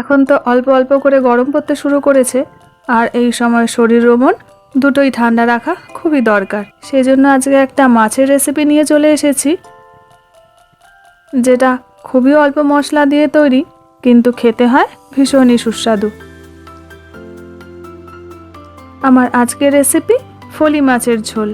এখন তো অল্প অল্প করে গরম পড়তে শুরু করেছে। আর এই সময় শরীর ও মন দুটোই ঠান্ডা রাখা খুবই দরকার। সেই জন্য আজকে একটা মাছের রেসিপি নিয়ে চলে এসেছি, যেটা খুবই অল্প মশলা দিয়ে তৈরি, কিন্তু খেতে হয় ভীষণই সুস্বাদু। আমার আজকের রেসিপি ফলি মাছের ঝোল।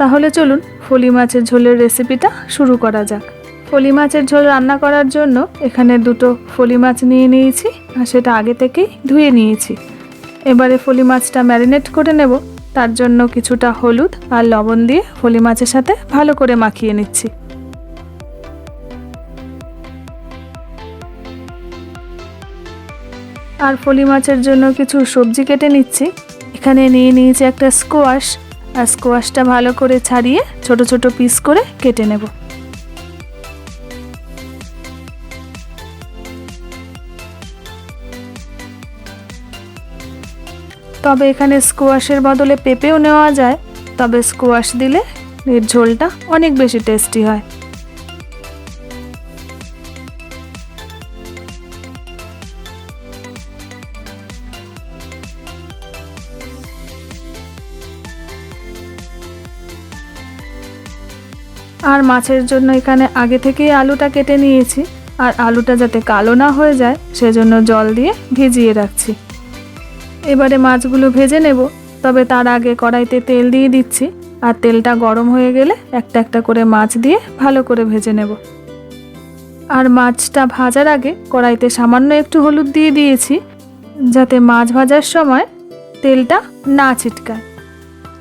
তাহলে চলুন ফলি মাছের ঝোলের রেসিপিটা শুরু করা যাক। ফলি মাছের ঝোল রান্না করার জন্য এখানে দুটো ফলি মাছ নিয়ে নিয়েছি আর সেটা আগে থেকেই ধুয়ে নিয়েছি। এবারে ফলি মাছটা ম্যারিনেট করে নেব। তার জন্য কিছুটা হলুদ আর লবণ দিয়ে ফলি মাছের সাথে ভালো করে মাখিয়ে নিচ্ছি। আর ফলি মাছের জন্য কিছু সবজি কেটে নিচ্ছি। এখানে নিয়ে নিয়েছি একটা স্কোয়াশ আর স্কোয়াশটা ভালো করে ছাড়িয়ে ছোট ছোট পিস করে কেটে নেব। তবে এখানে স্কোয়াশের বদলে পেঁপেও নেওয়া যায়, তবে স্কোয়াশ দিলে এর ঝোলটা অনেক বেশি টেস্টি হয়। আর মাছের জন্য এখানে আগে থেকেই আলুটা কেটে নিয়েছি। আর আলুটা যাতে কালো না হয়ে যায়, সেজন্য জল দিয়ে ভিজিয়ে রাখছি। এবারে মাছগুলো ভেজে নেব, তবে তার আগে কড়াইতে তেল দিয়ে দিচ্ছি। আর তেলটা গরম হয়ে গেলে একটা একটা করে মাছ দিয়ে ভালো করে ভেজে নেব। আর মাছটা ভাজার আগে কড়াইতে সামান্য একটু হলুদ দিয়ে দিয়েছি, যাতে মাছ ভাজার সময় তেলটা না ছিটকায়।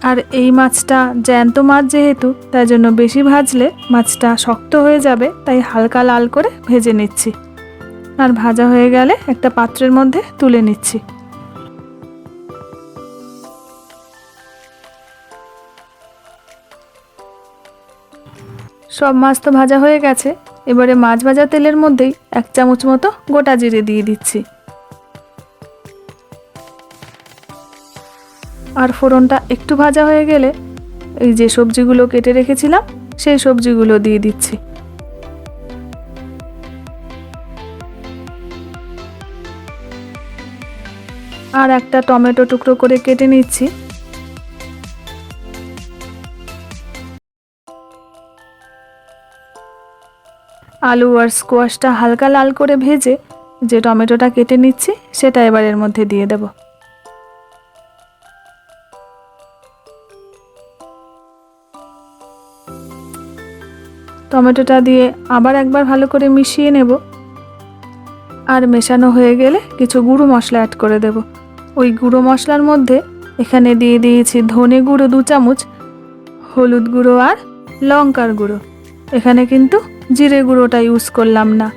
আর এই মাছটা জ্যান্ত মাছ যেহেতু, তাই জন্য বেশি ভাজলে মাছটা শক্ত হয়ে যাবে, তাই হালকা লাল করে ভেজে নিচ্ছি। আর ভাজা হয়ে গেলে একটা পাত্রের মধ্যে তুলে নিচ্ছি। সব মাছ তো ভাজা হয়ে গেছে, এবারে মাছ ভাজা তেলের মধ্যেই এক চামচ মতো গোটা জিরে দিয়ে দিচ্ছি। আর ফোড়নটা একটু ভাজা হয়ে গেলে এই যে সবজিগুলো কেটে রেখেছিলাম, সেই সবজিগুলো দিয়ে দিচ্ছি। আর একটা টমেটো টুকরো করে কেটে নিচ্ছি। আলু আর স্কোয়াশটা হালকা লাল করে ভেজে যে টমেটোটা কেটে নিচ্ছি, সেটা এবার এর মধ্যে দিয়ে দেবো। টমেটোটা দিয়ে আবার একবার ভালো করে মিশিয়ে নেব। আর মেশানো হয়ে গেলে কিছু গুঁড়ো মশলা অ্যাড করে দেব। ওই গুঁড়ো মশলার মধ্যে এখানে দিয়ে দিয়েছি ধনে গুঁড়ো দু চামচ, হলুদ গুঁড়ো আর লঙ্কার গুঁড়ো। এখানে কিন্তু জিরে গুঁড়োটা ইউজ করলাম না।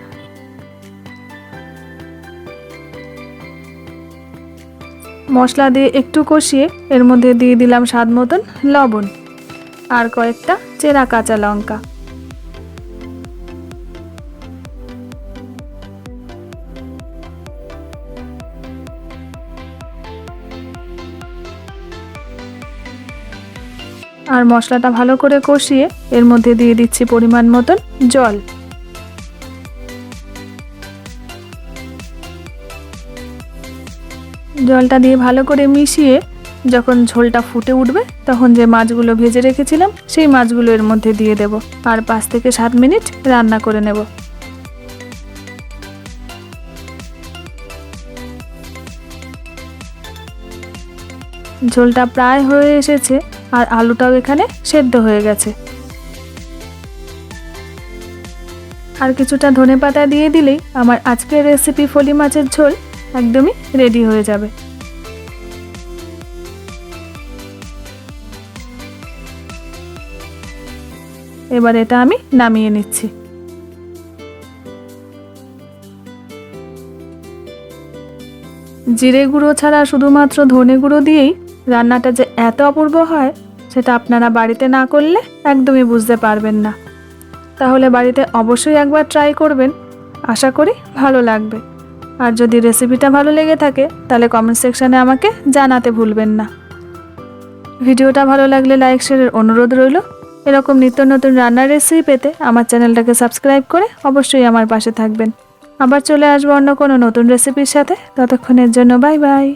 মশলা দিয়ে একটু কষিয়ে এর মধ্যে দিয়ে দিলাম স্বাদ মতন লবণ আর কয়েকটা চেরা কাঁচা লঙ্কা। আর মশলাটা ভালো করে কষিয়ে এর মধ্যে দিয়ে দিচ্ছি পরিমাণ মতন জল। জলটা দিয়ে ভালো করে মিশিয়ে যখন ঝোলটা ফুটে উঠবে, তখন যে মাছগুলো ভেজে রেখেছিলাম, সেই মাছগুলো এর মধ্যে দিয়ে দেব। আর পাঁচ থেকে সাত মিনিট রান্না করে নেব। ঝোলটা প্রায় হয়ে এসেছে আর আলুটাও এখানে সেদ্ধ হয়ে গেছে। আর কিছুটা ধনে পাতা দিয়ে দিলেই আমার আজকের রেসিপি ফলি মাছের ঝোল একদমই রেডি হয়ে যাবে। এবার এটা আমি নামিয়ে নিচ্ছি। জিরে গুঁড়ো ছাড়া শুধুমাত্র ধনে গুঁড়ো দিয়েই রান্নাটা যে এত অপূর্ব হয়, সেটা আপনারা বাড়িতে না করলে একদমই বুঝতে পারবেন না। তাহলে বাড়িতে অবশ্যই একবার ট্রাই করবেন। আশা করি ভালো লাগবে। আর যদি রেসিপিটা ভালো লেগে থাকে, তাহলে কমেন্ট সেকশানে আমাকে জানাতে ভুলবেন না। ভিডিওটা ভালো লাগলে লাইক শেয়ারের অনুরোধ রইল। এরকম নিত্য নতুন রান্নার রেসিপি পেতে আমার চ্যানেলটাকে সাবস্ক্রাইব করে অবশ্যই আমার পাশে থাকবেন। আবার চলে আসব অন্য কোনো নতুন রেসিপির সাথে। ততক্ষণের জন্য বাই বাই